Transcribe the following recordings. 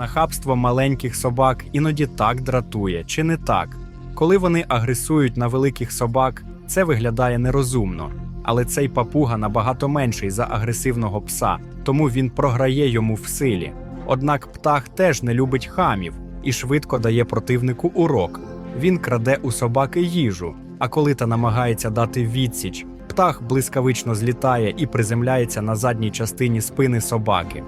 Нахабство маленьких собак іноді так дратує, чи не так? Коли вони агресують на великих собак, це виглядає нерозумно. Але цей папуга набагато менший за агресивного пса, тому він програє йому в силі. Однак птах теж не любить хамів і швидко дає противнику урок. Він краде у собаки їжу, а коли та намагається дати відсіч, птах блискавично злітає і приземляється на задній частині спини собаки.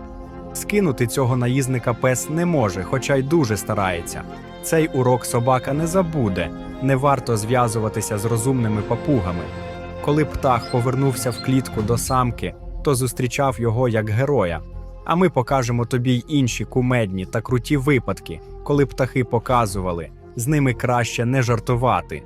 Скинути цього наїзника пес не може, хоча й дуже старається. Цей урок собака не забуде, не варто зв'язуватися з розумними папугами. Коли птах повернувся в клітку до самки, то зустрічав його як героя. А ми покажемо тобі й інші кумедні та круті випадки, коли птахи показували, з ними краще не жартувати.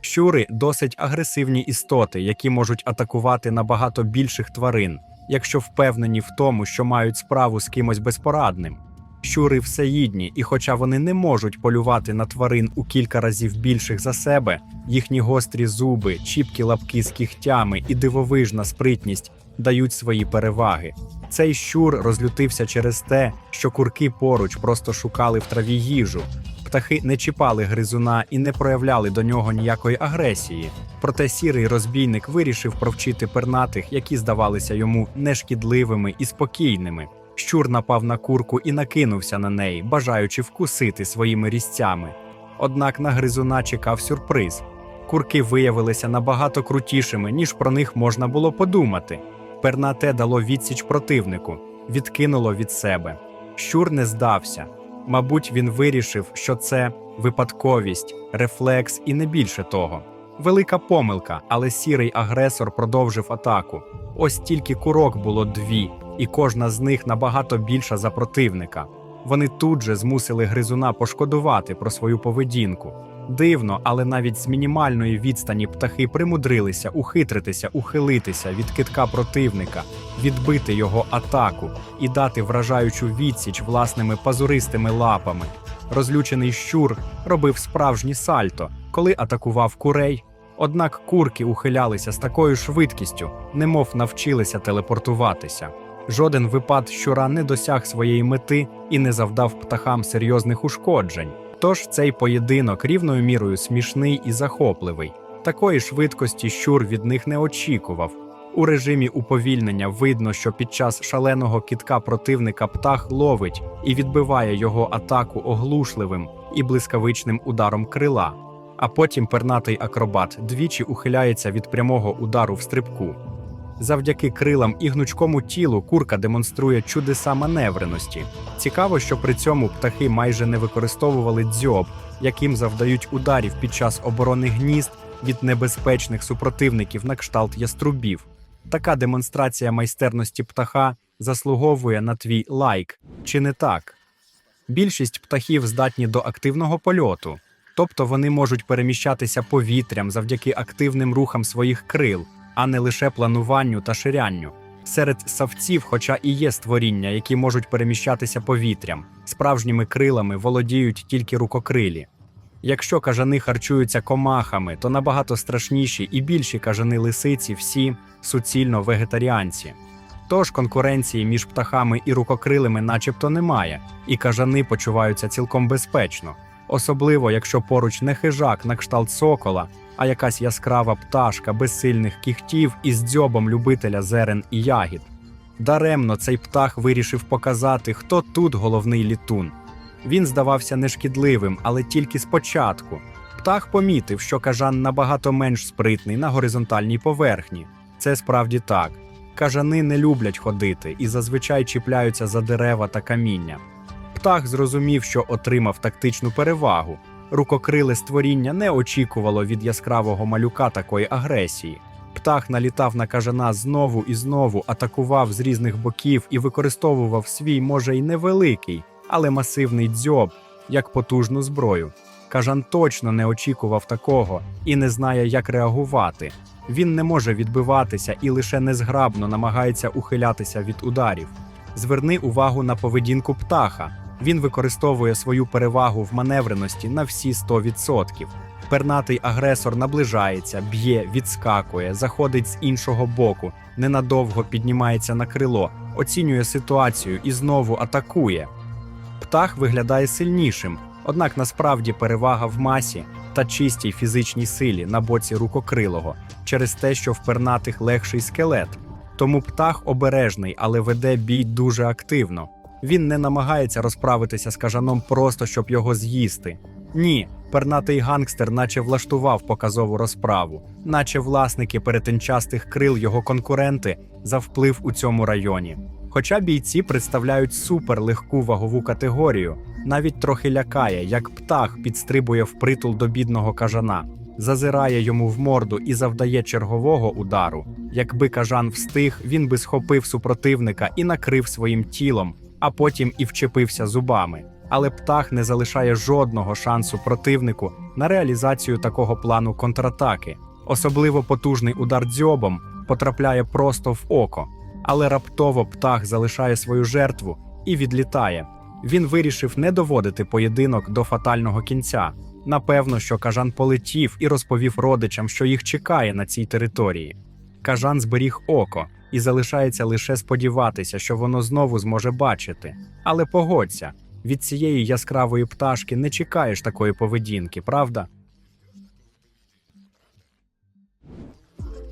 Щури досить агресивні істоти, які можуть атакувати набагато більших тварин, якщо впевнені в тому, що мають справу з кимось безпорадним. Щури всеїдні, і хоча вони не можуть полювати на тварин у кілька разів більших за себе, їхні гострі зуби, чіпкі лапки з кігтями і дивовижна спритність дають свої переваги. Цей щур розлютився через те, що курки поруч просто шукали в траві їжу. Птахи не чіпали гризуна і не проявляли до нього ніякої агресії. Проте сірий розбійник вирішив провчити пернатих, які здавалися йому нешкідливими і спокійними. Щур напав на курку і накинувся на неї, бажаючи вкусити своїми різцями. Однак на гризуна чекав сюрприз. Курки виявилися набагато крутішими, ніж про них можна було подумати. Пернате дало відсіч противнику, відкинуло від себе. Щур не здався. Мабуть, він вирішив, що це випадковість, рефлекс і не більше того. Велика помилка, але сірий агресор продовжив атаку. Ось тільки курок було дві, і кожна з них набагато більша за противника. Вони тут же змусили гризуна пошкодувати про свою поведінку. Дивно, але навіть з мінімальної відстані птахи примудрилися ухитритися, ухилитися від китка противника, відбити його атаку і дати вражаючу відсіч власними пазуристими лапами. Розлючений щур робив справжні сальто, коли атакував курей. Однак курки ухилялися з такою швидкістю, немов навчилися телепортуватися. Жоден випад щура не досяг своєї мети і не завдав птахам серйозних ушкоджень. Тож цей поєдинок рівною мірою смішний і захопливий. Такої швидкості щур від них не очікував. У режимі уповільнення видно, що під час шаленого кітка противника птах ловить і відбиває його атаку оглушливим і блискавичним ударом крила. А потім пернатий акробат двічі ухиляється від прямого удару в стрибку. Завдяки крилам і гнучкому тілу курка демонструє чудеса маневреності. Цікаво, що при цьому птахи майже не використовували дзьоб, яким завдають ударів під час оборони гнізд від небезпечних супротивників на кшталт яструбів. Така демонстрація майстерності птаха заслуговує на твій лайк, чи не так? Більшість птахів здатні до активного польоту, тобто вони можуть переміщатися повітрям завдяки активним рухам своїх крил, а не лише плануванню та ширянню. Серед савців, хоча і є створіння, які можуть переміщатися повітрям, справжніми крилами володіють тільки рукокрилі. Якщо кажани харчуються комахами, то набагато страшніші і більші кажани лисиці всі суцільно вегетаріанці. Тож конкуренції між птахами і рукокрилими начебто немає, і кажани почуваються цілком безпечно, особливо якщо поруч не хижак на кшталт сокола, а якась яскрава пташка без сильних кігтів із дзьобом любителя зерен і ягід. Даремно цей птах вирішив показати, хто тут головний літун. Він здавався нешкідливим, але тільки спочатку. Птах помітив, що кажан набагато менш спритний на горизонтальній поверхні. Це справді так. Кажани не люблять ходити і зазвичай чіпляються за дерева та каміння. Птах зрозумів, що отримав тактичну перевагу. Рукокриле створіння не очікувало від яскравого малюка такої агресії. Птах налітав на кажана знову і знову, атакував з різних боків і використовував свій, може, й невеликий, але масивний дзьоб як потужну зброю. Кажан точно не очікував такого і не знає, як реагувати. Він не може відбиватися і лише незграбно намагається ухилятися від ударів. Зверни увагу на поведінку птаха. Він використовує свою перевагу в маневреності на всі 100%. Пернатий агресор наближається, б'є, відскакує, заходить з іншого боку, ненадовго піднімається на крило, оцінює ситуацію і знову атакує. Птах виглядає сильнішим, однак насправді перевага в масі та чистій фізичній силі на боці рукокрилого через те, що в пернатих легший скелет. Тому птах обережний, але веде бій дуже активно. Він не намагається розправитися з кажаном просто щоб його з'їсти. Ні, пернатий гангстер наче влаштував показову розправу, наче власники перетинчастих крил його конкуренти за вплив у цьому районі. Хоча бійці представляють суперлегку вагову категорію, навіть трохи лякає, як птах підстрибує в притул до бідного кажана, зазирає йому в морду і завдає чергового удару. Якби кажан встиг, він би схопив супротивника і накрив своїм тілом, а потім і вчепився зубами. Але птах не залишає жодного шансу противнику на реалізацію такого плану контратаки. Особливо потужний удар дзьобом потрапляє просто в око, але раптово птах залишає свою жертву і відлітає. Він вирішив не доводити поєдинок до фатального кінця. Напевно, що кажан полетів і розповів родичам, що їх чекає на цій території. Кажан зберіг око і залишається лише сподіватися, що воно знову зможе бачити. Але погодься, від цієї яскравої пташки не чекаєш такої поведінки, правда?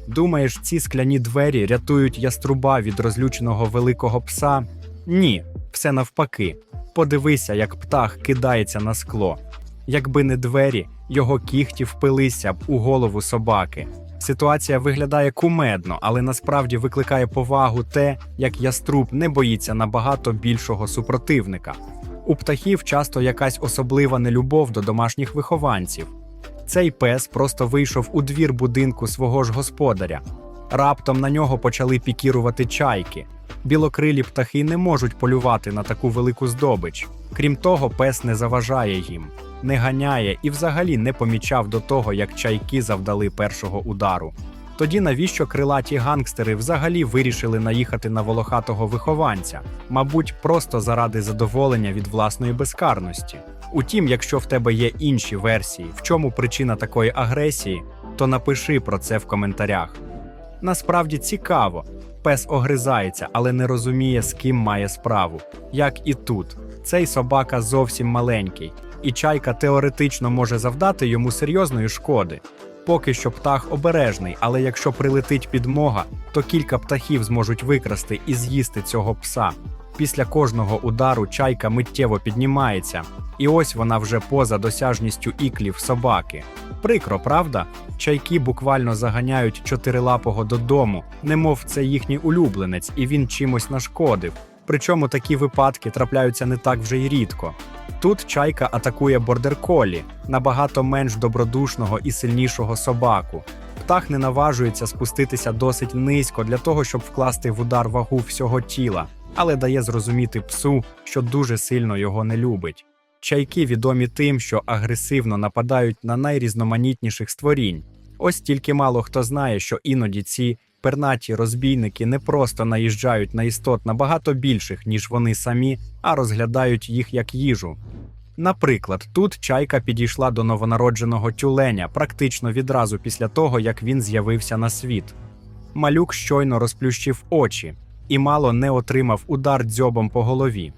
Думаєш, ці скляні двері рятують яструба від розлюченого великого пса? Ні, все навпаки. Подивися, як птах кидається на скло. Якби не двері, його кіхті впилися б у голову собаки. Ситуація виглядає кумедно, але насправді викликає повагу те, як яструб не боїться набагато більшого супротивника. У птахів часто якась особлива нелюбов до домашніх вихованців. Цей пес просто вийшов у двір будинку свого ж господаря. Раптом на нього почали пікірувати чайки. Білокрилі птахи не можуть полювати на таку велику здобич. Крім того, пес не заважає їм, не ганяє і взагалі не помічав до того, як чайки завдали першого удару. Тоді навіщо крилаті гангстери взагалі вирішили наїхати на волохатого вихованця? Мабуть, просто заради задоволення від власної безкарності. Утім, якщо в тебе є інші версії, в чому причина такої агресії, то напиши про це в коментарях. Насправді цікаво. Пес огризається, але не розуміє, з ким має справу. Як і тут, цей собака зовсім маленький, і чайка теоретично може завдати йому серйозної шкоди. Поки що птах обережний, але якщо прилетить підмога, то кілька птахів зможуть викрасти і з'їсти цього пса. Після кожного удару чайка миттєво піднімається, і ось вона вже поза досяжністю іклів собаки. Прикро, правда? Чайки буквально заганяють чотирилапого додому, немов це їхній улюбленець, і він чимось нашкодив. Причому такі випадки трапляються не так вже й рідко. Тут чайка атакує бордер-колі, набагато менш добродушного і сильнішого собаку. Птах не наважується спуститися досить низько для того, щоб вкласти в удар вагу всього тіла, але дає зрозуміти псу, що дуже сильно його не любить. Чайки відомі тим, що агресивно нападають на найрізноманітніших створінь. Ось тільки мало хто знає, що іноді ці пернаті розбійники не просто наїжджають на істот набагато більших, ніж вони самі, а розглядають їх як їжу. Наприклад, тут чайка підійшла до новонародженого тюленя практично відразу після того, як він з'явився на світ. Малюк щойно розплющив очі і мало не отримав удар дзьобом по голові.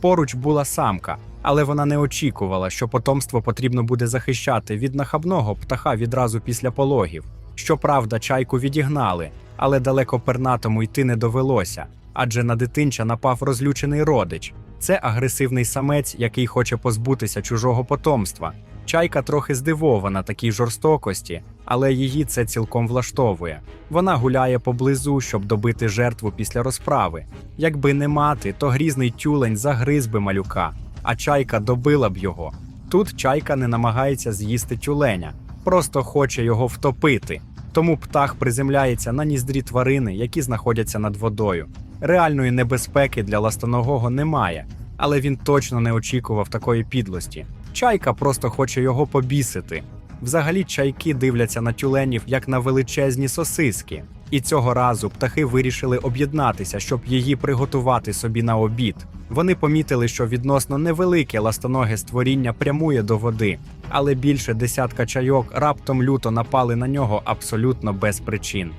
Поруч була самка, але вона не очікувала, що потомство потрібно буде захищати від нахабного птаха відразу після пологів. Щоправда, чайку відігнали, але далеко пернатому йти не довелося, адже на дитинча напав розлючений родич. Це агресивний самець, який хоче позбутися чужого потомства. Чайка трохи здивована такій жорстокості, але її це цілком влаштовує. Вона гуляє поблизу, щоб добити жертву після розправи. Якби не мати, то грізний тюлень загриз би малюка, а чайка добила б його. Тут чайка не намагається з'їсти тюленя, просто хоче його втопити. Тому птах приземляється на ніздрі тварини, які знаходяться над водою. Реальної небезпеки для ластоногого немає, але він точно не очікував такої підлості. Чайка просто хоче його побісити. Взагалі, чайки дивляться на тюленів як на величезні сосиски, і цього разу птахи вирішили об'єднатися, щоб її приготувати собі на обід. Вони помітили, що відносно невелике ластоноге створіння прямує до води, але більше десятка чайок раптом люто напали на нього абсолютно без причин.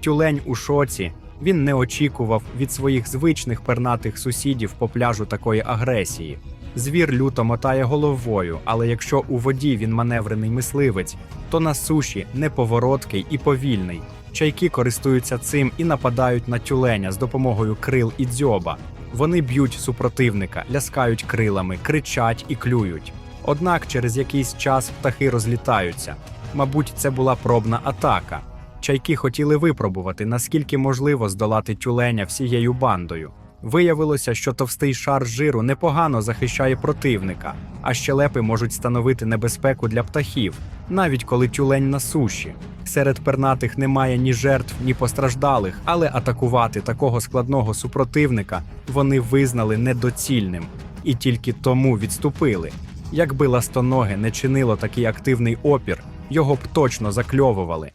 Тюлень у шоці, Він не очікував від своїх звичних пернатих сусідів по пляжу такої агресії. Звір люто мотає головою, але якщо у воді він маневрений мисливець, то на суші неповороткий і повільний. Чайки користуються цим і нападають на тюленя з допомогою крил і дзьоба. Вони б'ють супротивника, ляскають крилами, кричать і клюють. Однак через якийсь час птахи розлітаються. Мабуть, це була пробна атака. Чайки хотіли випробувати, наскільки можливо здолати тюленя всією бандою. Виявилося, що товстий шар жиру непогано захищає противника, а щелепи можуть становити небезпеку для птахів, навіть коли тюлень на суші. Серед пернатих немає ні жертв, ні постраждалих, але атакувати такого складного супротивника вони визнали недоцільним і тільки тому відступили. Якби ластоноге не чинило такий активний опір, його б точно закльовували.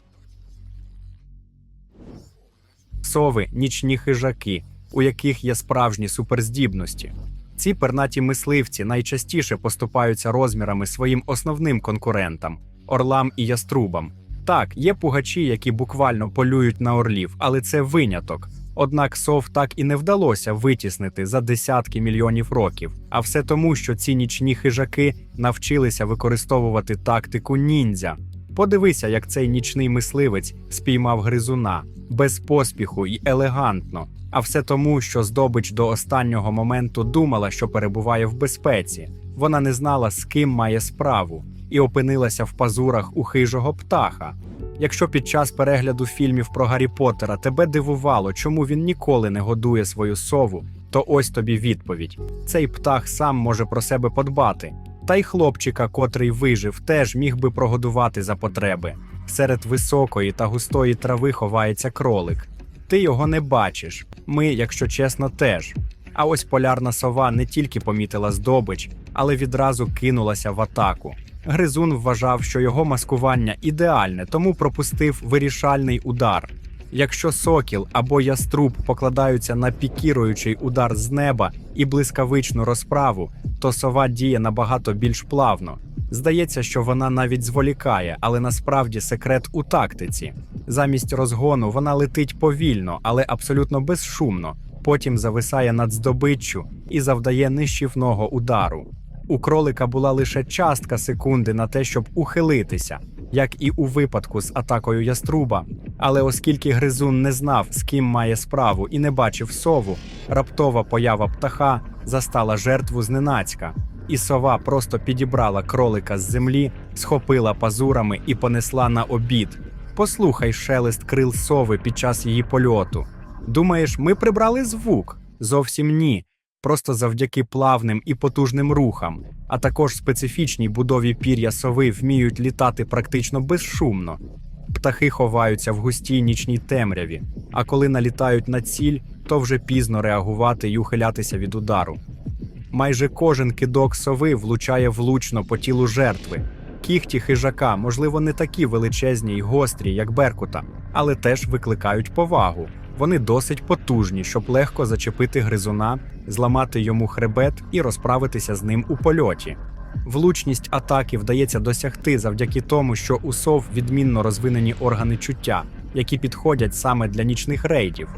Сови нічні хижаки, у яких є справжні суперздібності. Ці пернаті мисливці найчастіше поступаються розмірами своїм основним конкурентам орлам і яструбам. Так, є пугачі, які буквально полюють на орлів, але це виняток. Однак сов так і не вдалося витіснити за десятки мільйонів років. А все тому, що ці нічні хижаки навчилися використовувати тактику ніндзя. Подивися, як цей нічний мисливець спіймав гризуна без поспіху і елегантно. А все тому, що здобич до останнього моменту думала, що перебуває в безпеці. Вона не знала, з ким має справу, і опинилася в пазурах у хижого птаха. Якщо під час перегляду фільмів про Гаррі Поттера тебе дивувало, чому він ніколи не годує свою сову, то ось тобі відповідь: цей птах сам може про себе подбати. Та й хлопчика, котрий вижив, теж міг би прогодувати за потреби. Серед високої та густої трави ховається кролик. Ти його не бачиш. Ми, якщо чесно, теж. А ось полярна сова не тільки помітила здобич, але відразу кинулася в атаку. Гризун вважав, що його маскування ідеальне, тому пропустив вирішальний удар. Якщо сокіл або яструб покладаються на пікіруючий удар з неба і блискавичну розправу, то сова діє набагато більш плавно. Здається, що вона навіть зволікає, але насправді секрет у тактиці. Замість розгону вона летить повільно, але абсолютно безшумно. Потім зависає над здобиччю і завдає нищівного удару. У кролика була лише частка секунди на те, щоб ухилитися, як і у випадку з атакою яструба. Але оскільки гризун не знав, з ким має справу і не бачив сову, раптова поява птаха застала жертву зненацька. І сова просто підібрала кролика з землі, схопила пазурами і понесла на обід. Послухай шелест крил сови під час її польоту. Думаєш, ми прибрали звук? Зовсім ні. Просто завдяки плавним і потужним рухам, а також специфічній будові пір'я сови вміють літати практично безшумно. Птахи ховаються в густій нічній темряві, а коли налітають на ціль, то вже пізно реагувати й ухилятися від удару. Майже кожен кидок сови влучає влучно по тілу жертви. Кіхті хижака, можливо, не такі величезні й гострі, як беркута, але теж викликають повагу. Вони досить потужні, щоб легко зачепити гризуна, зламати йому хребет і розправитися з ним у польоті. Влучність атаки вдається досягти завдяки тому, що у сов відмінно розвинені органи чуття, які підходять саме для нічних рейдів.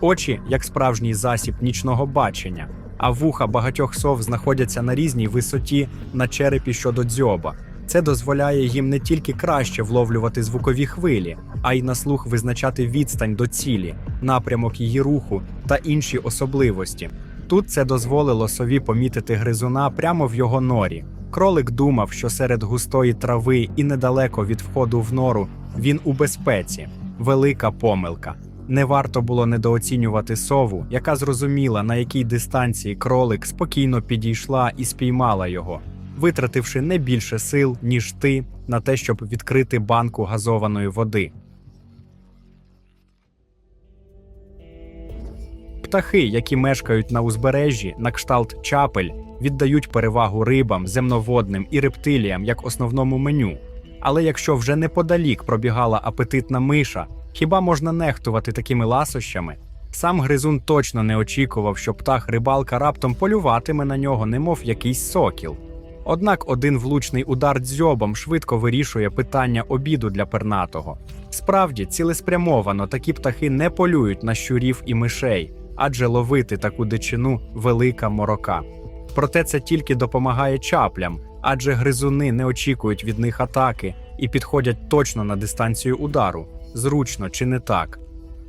Очі як справжній засіб нічного бачення, а вуха багатьох сов знаходяться на різній висоті на черепі щодо дзьоба. Це дозволяє їм не тільки краще вловлювати звукові хвилі, а й на слух визначати відстань до цілі, напрямок її руху та інші особливості. Тут це дозволило сові помітити гризуна прямо в його норі. Кролик думав, що серед густої трави і недалеко від входу в нору він у безпеці. Велика помилка. Не варто було недооцінювати сову, яка зрозуміла, на якій дистанції кролик спокійно підійшла і спіймала його, витративши не більше сил, ніж ти, на те, щоб відкрити банку газованої води. Птахи, які мешкають на узбережжі, на кшталт чапель, віддають перевагу рибам, земноводним і рептиліям як основному меню. Але якщо вже неподалік пробігала апетитна миша, хіба можна нехтувати такими ласощами? Сам гризун точно не очікував, що птах рибалка раптом полюватиме на нього, немов якийсь сокіл. Однак один влучний удар дзьобом швидко вирішує питання обіду для пернатого. Справді, цілеспрямовано такі птахи не полюють на щурів і мишей, адже ловити таку дичину велика морока. Проте це тільки допомагає чаплям, адже гризуни не очікують від них атаки і підходять точно на дистанцію удару, зручно чи не так.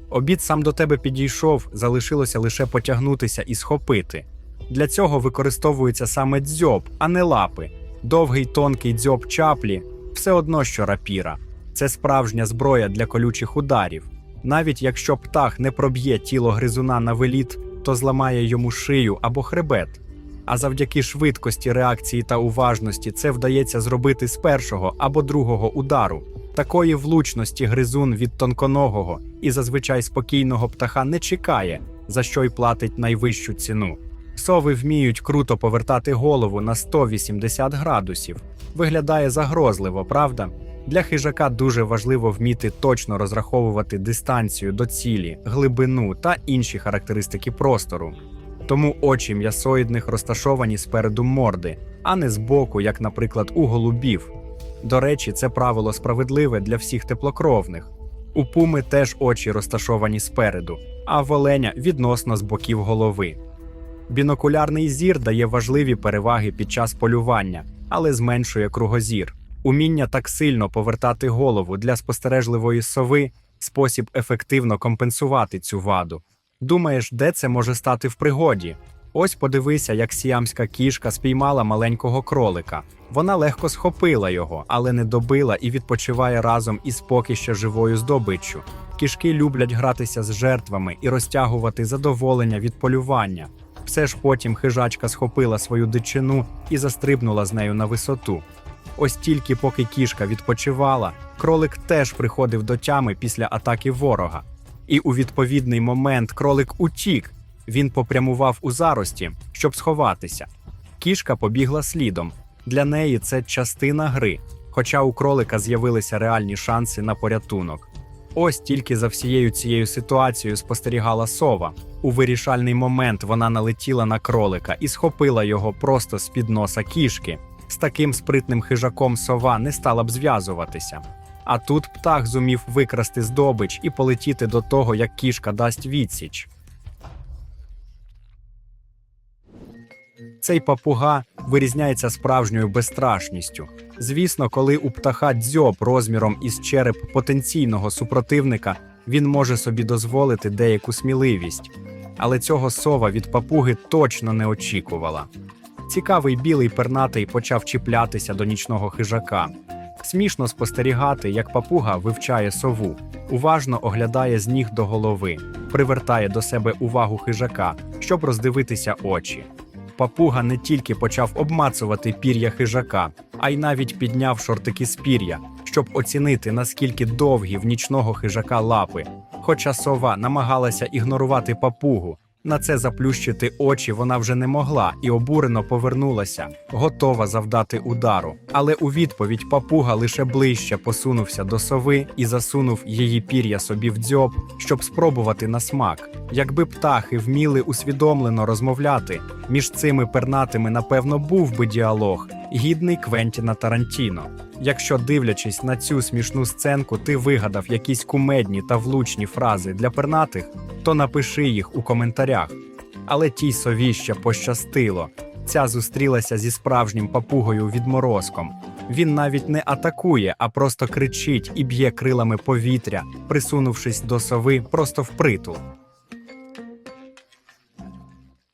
Обід сам до тебе підійшов, залишилося лише потягнутися і схопити. Для цього використовується саме дзьоб, а не лапи. Довгий тонкий дзьоб чаплі все одно, що рапіра. Це справжня зброя для колючих ударів. Навіть якщо птах не проб'є тіло гризуна на виліт, то зламає йому шию або хребет. А завдяки швидкості реакції та уважності це вдається зробити з першого або другого удару. Такої влучності гризун від тонконогого і зазвичай спокійного птаха не чекає, за що й платить найвищу ціну. Сови вміють круто повертати голову на 180 градусів. Виглядає загрозливо, правда? Для хижака дуже важливо вміти точно розраховувати дистанцію до цілі, глибину та інші характеристики простору. Тому очі м'ясоїдних розташовані спереду морди, а не збоку, як, наприклад, у голубів. До речі, це правило справедливе для всіх теплокровних. У пуми теж очі розташовані спереду, а в оленя відносно з боків голови. Бінокулярний зір дає важливі переваги під час полювання, але зменшує кругозір. Уміння так сильно повертати голову для спостережливої сови спосіб ефективно компенсувати цю ваду. Думаєш, де це може стати в пригоді? Ось подивися, як сіамська кішка спіймала маленького кролика. Вона легко схопила його, але не добила і відпочиває разом із поки ще живою здобиччю. Кішки люблять гратися з жертвами і розтягувати задоволення від полювання. Все ж потім хижачка схопила свою дичину і застрибнула з нею на висоту. Ось тільки поки кішка відпочивала, кролик теж приходив до тями після атаки ворога. І у відповідний момент кролик утік. Він попрямував у зарості, щоб сховатися. Кішка побігла слідом. Для неї це частина гри, хоча у кролика з'явилися реальні шанси на порятунок. Ось тільки за всією цією ситуацією спостерігала сова. У вирішальний момент вона налетіла на кролика і схопила його просто з під носа кішки. З таким спритним хижаком сова не стала б зв'язуватися. А тут птах зумів викрасти здобич і полетіти до того, як кішка дасть відсіч. Цей папуга вирізняється справжньою безстрашністю. Звісно, коли у птаха дзьоб розміром із череп потенційного супротивника, він може собі дозволити деяку сміливість, але цього сова від папуги точно не очікувала. Цікавий білий пернатий почав чіплятися до нічного хижака. Смішно спостерігати, як папуга вивчає сову, уважно оглядає з ніг до голови, привертає до себе увагу хижака, щоб роздивитися очі. Папуга не тільки почав обмацувати пір'я хижака, а й навіть підняв шортики з пір'я, щоб оцінити, наскільки довгі в нічного хижака лапи. Хоча сова намагалася ігнорувати папугу, на це заплющити очі вона вже не могла і обурено повернулася, готова завдати удару. Але у відповідь папуга лише ближче посунувся до сови і засунув її пір'я собі в дзьоб, щоб спробувати на смак. Якби птахи вміли усвідомлено розмовляти, між цими пернатими, напевно, був би діалог, гідний Квентіна Тарантіно. Якщо дивлячись на цю смішну сценку, ти вигадав якісь кумедні та влучні фрази для пернатих, то напиши їх у коментарях. Але тій сові ще пощастило. Ця зустрілася зі справжнім папугою відморозком. Він навіть не атакує, а просто кричить і б'є крилами повітря, присунувшись до сови просто впритул.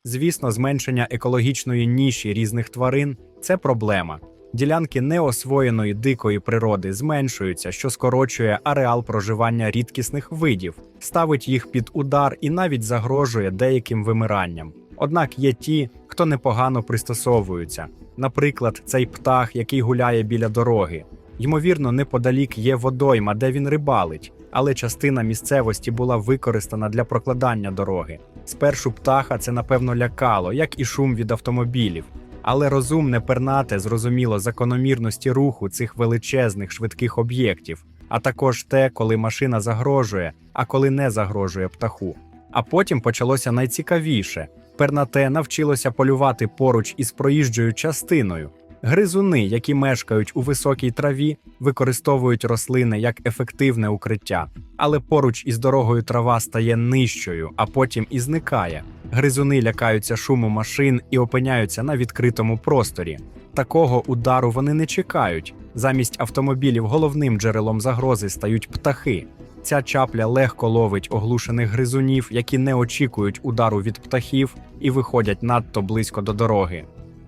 Звісно, зменшення екологічної ніші різних тварин це проблема. Ділянки неосвоєної дикої природи зменшуються, що скорочує ареал проживання рідкісних видів, ставить їх під удар і навіть загрожує деяким вимиранням. Однак є ті, хто непогано пристосовуються. Наприклад, цей птах, який гуляє біля дороги. Ймовірно, неподалік є водойма, де він рибалить, але частина місцевості була використана для прокладання дороги. Спершу птаха це напевно лякало, як і шум від автомобілів. Але розумне пернате зрозуміло закономірності руху цих величезних швидких об'єктів, а також те, коли машина загрожує, а коли не загрожує птаху. А потім почалося найцікавіше: пернате навчилося полювати поруч із проїжджою частиною. Гризуни, які мешкають у високій траві, використовують рослини як ефективне укриття, але поруч із дорогою трава стає нижчою, а потім і зникає. Гризуни лякаються шуму машин і опиняються на відкритому просторі. Такого удару вони не чекають. Замість автомобілів головним джерелом загрози стають птахи. Ця чапля легко ловить оглушених гризунів, які не очікують удару від птахів і виходять надто близько до дороги.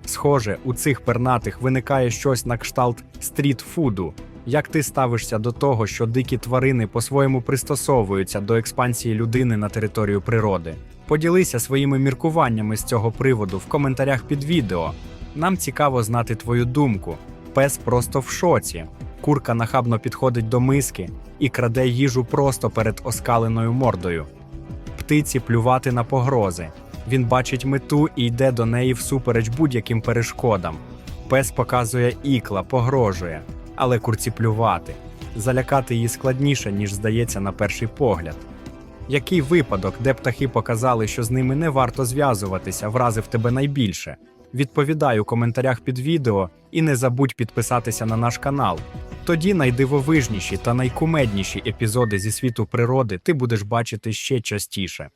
Схоже, у цих пернатих виникає щось на кшталт стрітфуду. Як ти ставишся до того, що дикі тварини по-своєму пристосовуються до експансії людини на територію природи? Поділися своїми міркуваннями з цього приводу в коментарях під відео. Нам цікаво знати твою думку. Пес просто в шоці. Курка нахабно підходить до миски і краде їжу просто перед оскаленою мордою. Птиці плювати на погрози. Він бачить мету і йде до неї всупереч будь-яким перешкодам. Пес показує ікла, погрожує, але курці плювати. Залякати її складніше, ніж здається на перший погляд. Який випадок, де птахи показали, що з ними не варто зв'язуватися, вразив тебе найбільше? Відповідай у коментарях під відео і не забудь підписатися на наш канал. Тоді найдивовижніші та найкумедніші епізоди зі світу природи ти будеш бачити ще частіше.